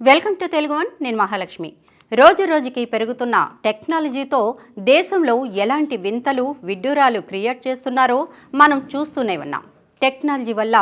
Welcome to Telugu one నేను మహాలక్ష్మి. రోజు రోజుకి పెరుగుతున్న టెక్నాలజీతో దేశంలో ఎలాంటి వింతలు విడ్డూరాలు క్రియేట్ చేస్తున్నారో మనం చూస్తూనే ఉన్నాం. టెక్నాలజీ వల్ల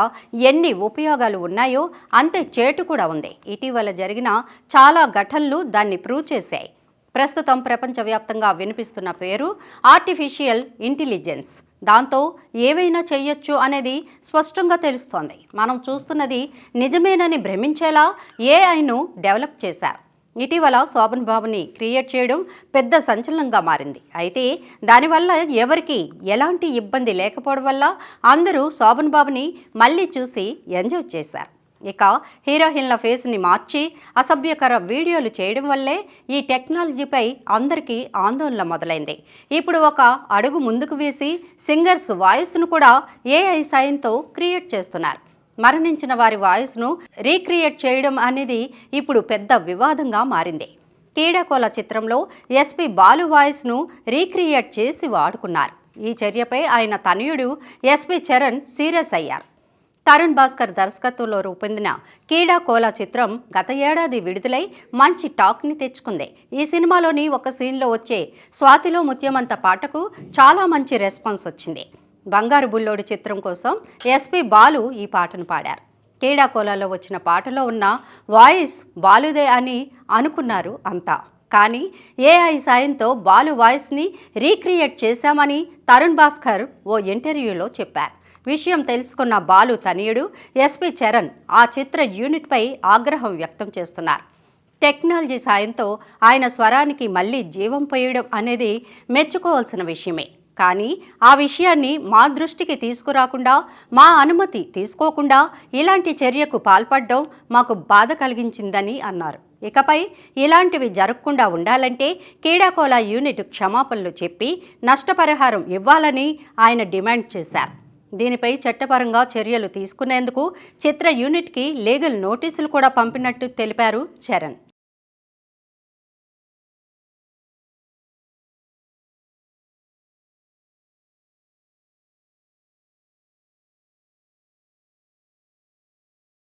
ఎన్ని ఉపయోగాలు ఉన్నాయో అంతే చేటు కూడా ఉంది. ఇటీవల జరిగిన చాలా ఘటనలు దాన్ని ప్రూవ్ చేశాయి. ప్రస్తుతం ప్రపంచవ్యాప్తంగా వినిపిస్తున్న పేరు ఆర్టిఫిషియల్ ఇంటెలిజెన్స్. దాంతో ఏవైనా చేయొచ్చు అనేది స్పష్టంగా తెలుస్తోంది. మనం చూస్తున్నది నిజమేనని భ్రమించేలా ఏఐను డెవలప్ చేశారు. ఇటీవల శోభన్ బాబుని క్రియేట్ చేయడం పెద్ద సంచలనంగా మారింది. అయితే దానివల్ల ఎవరికి ఎలాంటి ఇబ్బంది లేకపోవడం వల్ల అందరూ శోభన్ బాబుని మళ్ళీ చూసి ఎంజాయ్ చేశారు. ఇక హీరోయిన్ల ఫేస్ని మార్చి అసభ్యకర వీడియోలు చేయడం వల్లే ఈ టెక్నాలజీపై అందరికీ ఆందోళన మొదలైంది. ఇప్పుడు ఒక అడుగు ముందుకు వేసి సింగర్స్ వాయిస్ను కూడా ఏఐ సాయంతో క్రియేట్ చేస్తున్నారు. మరణించిన వారి వాయిస్ను రీక్రియేట్ చేయడం అనేది ఇప్పుడు పెద్ద వివాదంగా మారింది. కీడకోల చిత్రంలో ఎస్పి బాలు వాయిస్ను రీక్రియేట్ చేసి వాడుకున్నారు. ఈ చర్యపై ఆయన తనయుడు ఎస్పి చరణ్ సీరియస్ అయ్యారు. తరుణ్ భాస్కర్ దర్శకత్వంలో రూపొందిన కీడా కోలా చిత్రం గత ఏడాది విడుదలై మంచి టాక్ని తెచ్చుకుంది. ఈ సినిమాలోని ఒక సీన్లో వచ్చే స్వాతిలో ముత్యమంత పాటకు చాలా మంచి రెస్పాన్స్ వచ్చింది. బంగారు బుల్లోడు చిత్రం కోసం ఎస్పి బాలు ఈ పాటను పాడారు. కీడా కోలాలో వచ్చిన పాటలో ఉన్న వాయిస్ బాలుదే అని అనుకున్నారు అంతా. కానీ ఏఐ సాయంతో బాలు వాయిస్ని రీక్రియేట్ చేశామని తరుణ్ భాస్కర్ ఓ ఇంటర్వ్యూలో చెప్పారు. విషయం తెలుసుకున్న బాలు తనయుడు ఎస్పి చరణ్ ఆ చిత్ర యూనిట్పై ఆగ్రహం వ్యక్తం చేస్తున్నారు. టెక్నాలజీ సాయంతో ఆయన స్వరానికి మళ్ళీ జీవం పోయడం అనేది మెచ్చుకోవాల్సిన విషయమే. కానీ ఆ విషయాన్ని మా దృష్టికి తీసుకురాకుండా మా అనుమతి తీసుకోకుండా ఇలాంటి చర్యకు పాల్పడడం మాకు బాధ కలిగించిందని అన్నారు. ఇకపై ఇలాంటివి జరగకుండా ఉండాలంటే క్రీడాకోల యూనిట్ క్షమాపణలు చెప్పి నష్టపరిహారం ఇవ్వాలని ఆయన డిమాండ్ చేశారు. దీనిపై చట్టపరంగా చర్యలు తీసుకునేందుకు చిత్ర యూనిట్కి లీగల్ నోటీసులు కూడా పంపినట్టు తెలిపారు చరణ్.